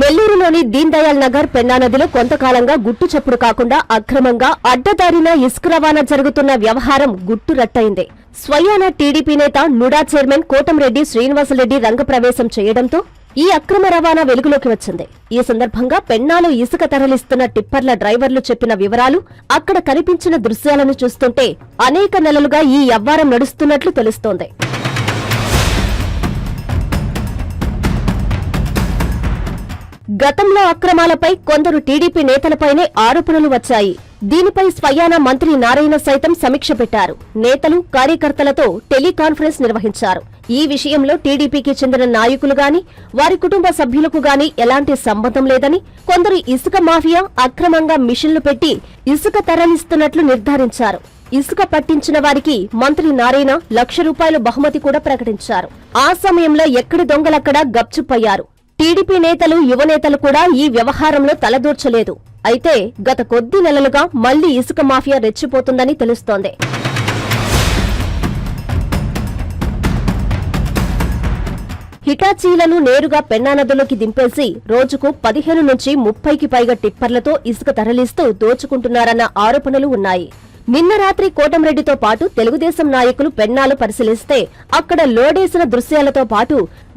నెల్లూరులోని దీన్ దయాల్ నగర్ పెన్నా నదిలో కొంతకాలంగా గుట్టు చప్పుడు కాకుండా అక్రమంగా అడ్డదారిన ఇసుక రవాణా జరుగుతున్న వ్యవహారం గుట్టు రట్టయింది. స్వయాన టీడీపీ నేత నుడా చైర్మన్ కోటంరెడ్డి శ్రీనివాసరెడ్డి రంగప్రవేశం చేయడంతో ఈ అక్రమ రవాణా వెలుగులోకి వచ్చింది. ఈ సందర్భంగా పెన్నాలో ఇసుక తరలిస్తున్న టిప్పర్ల డ్రైవర్లు చెప్పిన వివరాలు అక్కడ కనిపించిన దృశ్యాలను చూస్తుంటే అనేక నెలలుగా ఈ వ్యవహారం నడుస్తున్నట్లు తెలుస్తోంది. గతంలో అక్రమాలపై కొందరు టీడీపీ నేతలపైనే ఆరోపణలు వచ్చాయి. దీనిపై స్వయాన మంత్రి నారాయణ సైతం సమీక్ష పెట్టారు. నేతలు కార్యకర్తలతో టెలికాన్ఫరెన్స్ నిర్వహించారు. ఈ విషయంలో టీడీపీకి చెందిన నాయకులు గాని వారి కుటుంబ సభ్యులకు గాని ఎలాంటి సంబంధం లేదని కొందరు ఇసుక మాఫియా అక్రమంగా మిషన్లు పెట్టి ఇసుక తరలిస్తున్నట్లు నిర్ధారించారు. ఇసుక పట్టించిన వారికి మంత్రి నారాయణ లక్ష రూపాయల బహుమతి కూడా ప్రకటించారు. ఆ సమయంలో ఎక్కడి దొంగలక్కడ గప్చుప్పయ్యారు. టీడీపీ నేతలు యువనేతలు కూడా ఈ వ్యవహారంలో తలదూర్చలేదు. అయితే గత కొద్ది నెలలుగా మళ్ళీ ఇసుక మాఫియా రెచ్చిపోతుందని తెలుస్తోంది. హిటాచీలను నేరుగా పెన్నానదులోకి దింపేసి రోజుకు పదిహేను నుంచి ముప్పైకి పైగా టిప్పర్లతో ఇసుక తరలిస్తూ దోచుకుంటున్నారన్న ఆరోపణలు ఉన్నాయి. నిన్న రాత్రి కోటంరెడ్డితో పాటు తెలుగుదేశం నాయకులు పెన్నాలు పరిశీలిస్తే అక్కడ లోడేసిన దృశ్యాలతో పాటు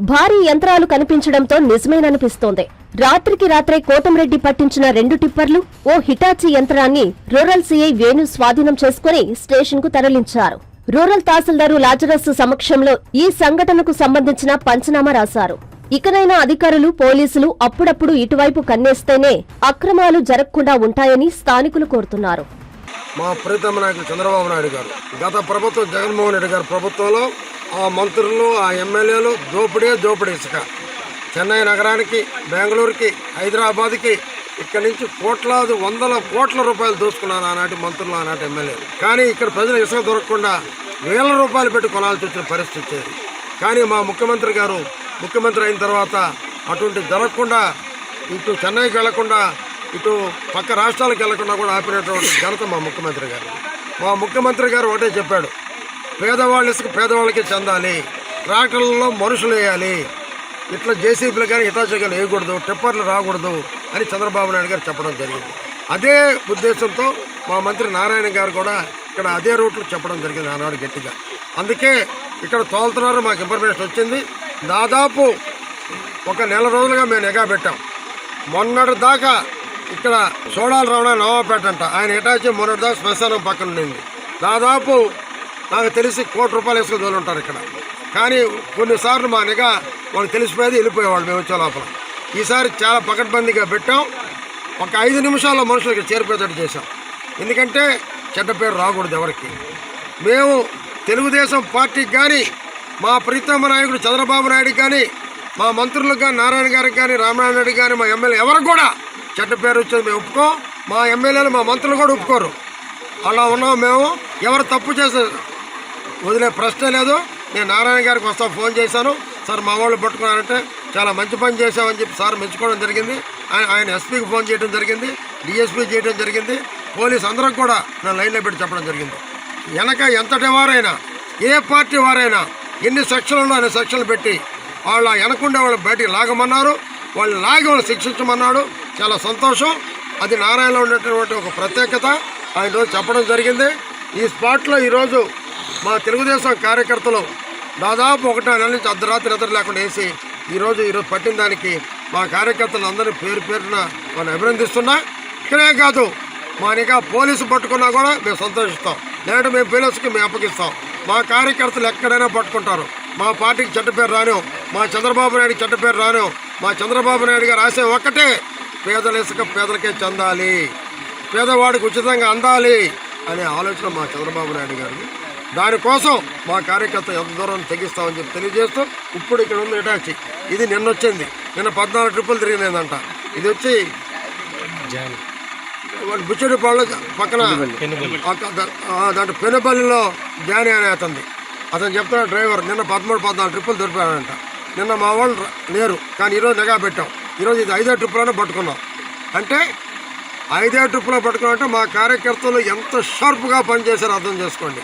భారీ యంత్రాలు కనిపించడంతో నిజమేననిపిస్తోంది. రాత్రికి రాత్రే కోటంరెడ్డి పట్టించిన రెండు టిప్పర్లు ఓ హిటాచి యంత్రాన్ని రూరల్ సీఐ వేణు స్వాధీనం చేసుకుని స్టేషన్కు తరలించారు. రూరల్ తహసీల్దారు లాజరస్ సమక్షంలో ఈ సంఘటనకు సంబంధించిన పంచనామా రాశారు. ఇకనైనా అధికారులు పోలీసులు అప్పుడప్పుడు ఇటువైపు కన్నేస్తేనే అక్రమాలు జరగకుండా ఉంటాయని స్థానికులు కోరుతున్నారు. మా ప్రీతమ నాయకులు చంద్రబాబు నాయుడు గారు. గత ప్రభుత్వం జగన్మోహన్ రెడ్డి గారి ప్రభుత్వంలో ఆ మంత్రులు ఆ ఎమ్మెల్యేలు దోపిడే దోపిడీ ఇసుక. చెన్నై నగరానికి బెంగళూరుకి హైదరాబాద్కి ఇక్కడి నుంచి కోట్లాది వందల కోట్ల రూపాయలు దోసుకున్నారు ఆనాటి మంత్రులు ఆనాటి ఎమ్మెల్యేలు కానీ ఇక్కడ ప్రజలు ఇసుక దొరకకుండా వేల రూపాయలు పెట్టి కొనాల్సి వచ్చిన పరిస్థితి వచ్చేది కానీ మా ముఖ్యమంత్రి గారు ముఖ్యమంత్రి అయిన తర్వాత అటువంటి జరగకుండా ఇటు చెన్నైకి వెళ్ళకుండా ఇటు పక్క రాష్ట్రాలకు వెళ్ళకుండా కూడా ఆపినటువంటి ఘనత మా ముఖ్యమంత్రి గారు. మా ముఖ్యమంత్రి గారు ఒకటే చెప్పాడు పేదవాళ్ళ ఇసుక పేదవాళ్ళకి చెందాలి ట్రాక్టర్లలో మనుషులు వేయాలి ఇట్లా జేసీబీలు కానీ హిటాచీ కానీ వేయకూడదు టిప్పర్లు రాకూడదు అని చంద్రబాబు నాయుడు గారు చెప్పడం జరిగింది. అదే ఉద్దేశంతో మా మంత్రి నారాయణ గారు కూడా ఇక్కడ అదే రూట్లో చెప్పడం జరిగింది ఆనాడు గట్టిగా. అందుకే ఇక్కడ తోలుతున్నారు మాకు ఇన్ఫర్మేషన్ వచ్చింది. దాదాపు ఒక నెల రోజులుగా మేము నిఘా పెట్టాం. మొన్నటి దాకా ఇక్కడ సోడాల రావడం నవాపేట అంట. ఆయన హిటాచి మొన్నటిదా శ్మశానం పక్కన ఉండింది. దాదాపు నాకు తెలిసి కోటి రూపాయలు వేసుకుని ఉంటారు ఇక్కడ. కానీ కొన్నిసార్లు మా నిఘా వాళ్ళకి తెలిసిపోయేది వెళ్ళిపోయేవాళ్ళు మేము వచ్చే లోపల. ఈసారి చాలా పకడ్బందీగా పెట్టాం. ఒక ఐదు నిమిషాల్లో మనుషులకి చేరిపోయేటట్టు చేశాం. ఎందుకంటే చెడ్డ పేరు రాకూడదు ఎవరికి. మేము తెలుగుదేశం పార్టీకి కానీ మా ప్రీతమ్మ నాయకుడు చంద్రబాబు నాయుడు కానీ మా మంత్రులకు కానీ నారాయణ గారికి కానీ రామనారాయణ రెడ్డి కానీ మా ఎమ్మెల్యే ఎవరికి కూడా చెడ్డ పేరు వచ్చేది మేము ఒప్పుకో. మా ఎమ్మెల్యేలు మా మంత్రులు కూడా ఒప్పుకోరు. అలా ఉన్నాం మేము. ఎవరు తప్పు చేసే వదిలే ప్రశ్న లేదు. నేను నారాయణ గారికి వస్తా ఫోన్ చేశాను. సార్ మా వాళ్ళు పట్టుకున్నారంటే చాలా మంచి పని చేశామని చెప్పి సార్ మెచ్చుకోవడం జరిగింది. ఆయన ఆయన ఎస్పీకి ఫోన్ చేయడం జరిగింది డిఎస్పీ చేయడం జరిగింది. పోలీస్ అందరం కూడా నా లైన్లో పెట్టి చెప్పడం జరిగింది. వెనక ఎంతటి వారైనా ఏ పార్టీ వారైనా ఎన్ని సెక్షన్లు అనే సెక్షన్లు పెట్టి వాళ్ళ వెనకుండే వాళ్ళు బయటికి లాగమన్నారు. వాళ్ళు లాగి వాళ్ళు శిక్షించమన్నాడు. చాలా సంతోషం. అది నారాయణలో ఉన్నటువంటి ఒక ప్రత్యేకత. ఆయన రోజు చెప్పడం జరిగింది. ఈ స్పాట్లో ఈరోజు మా తెలుగుదేశం కార్యకర్తలు దాదాపు ఒకటో నెల నుంచి అర్ధరాత్రి నిద్ర లేకుండా వేసి ఈరోజు ఈరోజు పట్టిన దానికి మా కార్యకర్తలు అందరినీ పేరు పేరున మనం అభినందిస్తున్నా. ఇక్కడే కాదు మా ఇంకా పోలీసు పట్టుకున్నా కూడా మేము సంతోషిస్తాం. లేదంటే మేము పోలీసుకి మేము అప్పగిస్తాం. మా కార్యకర్తలు ఎక్కడైనా పట్టుకుంటారు. మా పార్టీకి చెడ్డ పేరు రాను మా చంద్రబాబు నాయుడు చెడ్డ పేరు రాను మా చంద్రబాబు నాయుడు గారు రాసే ఒక్కటే పేదల ఇసుక పేదలకే చెందాలి. పేదవాడికి ఉచితంగా అందాలి అనే ఆలోచన మా చంద్రబాబు నాయుడు గారిది దానికోసం మా కార్యకర్త ఎంత దూరం తెగిస్తామని చెప్పి తెలియజేస్తూ ఇప్పుడు ఇక్కడ ఉంది ఇటాచి ఇది నిన్న వచ్చింది. నిన్న పద్నాలుగు ట్రిప్పులు తిరిగినదంట. ఇది వచ్చి బుచ్చడిపాళ్ళు పక్కన దాంట్లో పెనుపల్లిలో జాని అనే అతను అతను చెప్తున్నా డ్రైవర్ నిన్న పదమూడు పద్నాలుగు ట్రిప్పులు దొరికాడంట నిన్న మా వాళ్ళు లేరు. కానీ ఈరోజు నిఘా పెట్టాం. ఈరోజు ఇది ఐదో ట్రిప్పులోనే పట్టుకున్నాం. అంటే ఐదే ట్రిప్పులో పట్టుకున్నామంటే మా కార్యకర్తలు ఎంత షార్ప్గా పనిచేశారో అర్థం చేసుకోండి.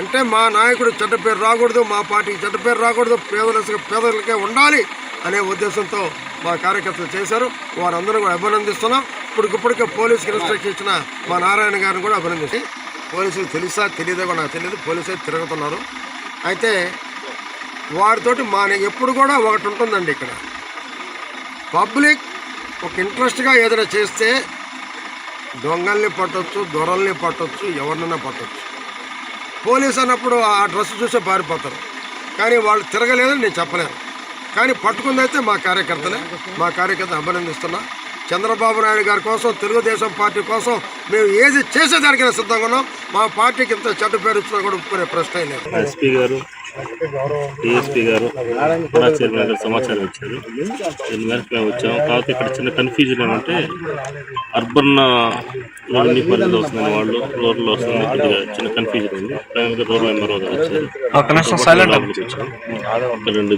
అంటే మా నాయకుడు చెడ్డ పేరు రాకూడదు మా పార్టీకి చెడ్డ పేరు రాకూడదు పేదల పేదలకే ఉండాలి అనే ఉద్దేశంతో మా కార్యకర్తలు చేశారు. వారందరూ కూడా అభినందిస్తున్నాం. ఇప్పటికిప్పటికే పోలీసుకి ఇన్స్ట్రక్షన్ ఇచ్చిన మా నారాయణ గారిని కూడా అభినందించి పోలీసులు తెలుసా తెలియదో కూడా నాకు తెలియదు. పోలీసులు తిరుగుతున్నారు. అయితే వారితోటి మా ఎప్పుడు కూడా ఒకటి ఉంటుందండి ఇక్కడ. పబ్లిక్ ఒక ఇంట్రెస్ట్గా ఏదైనా చేస్తే దొంగల్ని పట్టొచ్చు దొరల్ని పట్టొచ్చు ఎవరినైనా పట్టొచ్చు. పోలీస్ అన్నప్పుడు ఆ డ్రెస్ చూసే పారిపోతారు. కానీ వాళ్ళు తిరగలేదని నేను చెప్పలేను. కానీ పట్టుకుందైతే మా కార్యకర్తలే మా కార్యకర్త అభినందిస్తున్నా. చంద్రబాబు నాయుడు గారి కోసం తెలుగుదేశం పార్టీ కోసం మేము ఏది చేసేదానికైనా సిద్ధంగా ఉన్నాం. మా పార్టీకి ఇంత చెడ్డ పేరు ఇచ్చినా కూడా ఒప్పుకునే ప్రశ్న లేదు. ఎస్పీ గారు డిఎస్పీ గారు కూడా చైర్మన్ గారు సమాచారం ఇచ్చారు. దీని మేరకు మేము వచ్చాము. కాకపోతే ఇక్కడ చిన్న కన్ఫ్యూజన్ ఏమంటే అర్బన్ రెవెన్యూ పరిధిలో వస్తుంది వాళ్ళు రూరల్ వస్తుంది కొద్దిగా చిన్న కన్ఫ్యూజన్ ఉంది. దానికి రూరల్ ఎంఆర్ఓ గారు వచ్చారు. రెండు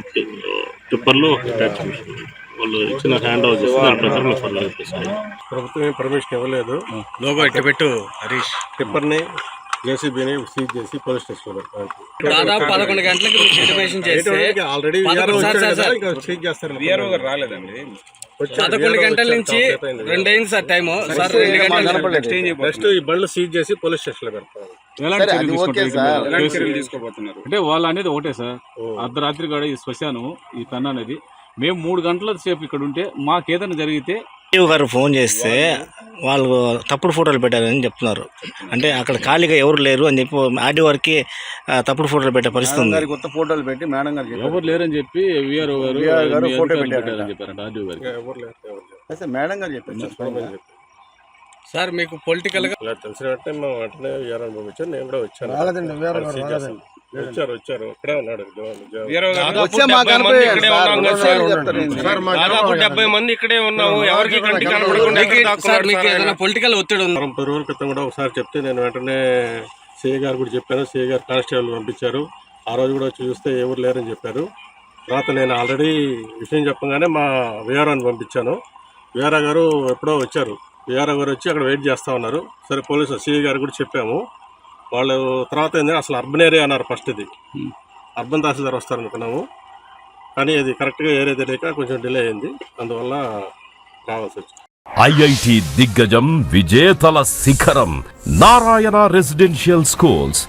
టిప్పర్లు ఒక ట్యాక్స్ మిషన్ వాళ్ళు ఇచ్చిన హ్యాండ్ ఓవర్ చేసి దాని ప్రకారం మేము ఫర్దర్ చేస్తాం ప్రభుత్వం ఏం పర్మిషన్ ఇవ్వలేదు. లోగో ఇట్ట పెట్టు హరీష్. టిప్పర్ని జేసీబీని సీజ్ చేసి పోలీస్ పెట్టారు దాదాపు పదకొండు గంటలకు మీకు ఇంటిమేషన్ చేస్తే ఆల్రెడీ పదకొండు సార్ సార్ సార్. సీజ్ చేస్తారు విఆర్ఓ గారు రాలేదండి. పదకొండు గంటల నుంచి రెండు అయింది. సార్ టైం సార్ రెండు గంటల నెక్స్ట్ ఈ బండ్లు సీజ్ చేసి పోలీస్ పెడతారు? ఎలాంటి చర్యలు తీసుకోబోతున్నారు? అంటే వాళ్ళు అనేది ఒకటే సార్. అర్ధరాత్రి కూడా ఈ శ్మశానం ఈ పెన్ అనేది మేము మూడు గంటల సేపు ఇక్కడ ఉంటే మాకేదైనా జరిగితే గారు ఫోన్ చేస్తే వాళ్ళు తప్పుడు ఫోటోలు పెట్టారని చెప్తున్నారు. అంటే అక్కడ ఖాళీగా ఎవరు లేరు అని చెప్పి ఆర్డీ వారికి తప్పుడు ఫోటోలు పెట్టే పరిస్థితి ఉంది. కొత్త ఫోటోలు పెట్టి మేడం గారు ఎవరు లేరని చెప్పి విఆర్ఓ గారు ఫోటో. పెట్టారని చెప్పారంట గారికి. మేడం గారు చెప్పారు. సార్ మీకు పొలిటికల్గా ఇలా తెలిసిన వెంటనే మేము వెంటనే వీఆర్ఓని పంపించారు నేను కూడా వచ్చాను. రాలేదండి, వీఆర్ఓ గారు సీజ్ చేస్తాను. వచ్చారు వచ్చారు. ఇక్కడే ఉన్నాడు వచ్చే. సార్ మా దాదాపు డెబ్బై మంది ఇక్కడే ఉన్నాము. ఎవరికి కంటి కనపడకుండా ఎక్కడ మీకు- సార్ మీకు దాక్కున్నారు ఏదైనా పొలిటికల్ ఒత్తిడి ఉంది? వారం పది రోజుల క్రితం కూడా ఒకసారి చెప్తే నేను వెంటనే సిఐ గారు కూడా చెప్పాను. సిఐ గారు కానిస్టేబుల్ పంపించారు. ఆ రోజు కూడా వచ్చి చూస్తే ఎవరు లేరని చెప్పారు. తర్వాత నేను ఆల్రెడీ విషయం చెప్పగానే మా విఆర్ఓని పంపించాను. విఆర్ఓ గారు ఎప్పుడో వచ్చారు. విఆర్ఓ గారు వచ్చి అక్కడ వెయిట్ చేస్తూ ఉన్నారు. సరే పోలీసు సిఐ గారు కూడా చెప్పాము. వాళ్ళు తర్వాత ఏంటంటే అసలు అర్బన్ ఏరియా అన్నారు ఫస్ట్ ఇది. అర్బన్ తహసీల్దార్ వస్తారనుకున్నాము. కానీ అది కరెక్ట్గా ఏరియా తెలియక కొంచెం డిలే అయింది. అందువల్ల రావాల్సి వచ్చింది. ఐఐటి దిగ్గజం విజేతల శిఖరం నారాయణ రెసిడెన్షియల్ స్కూల్స్.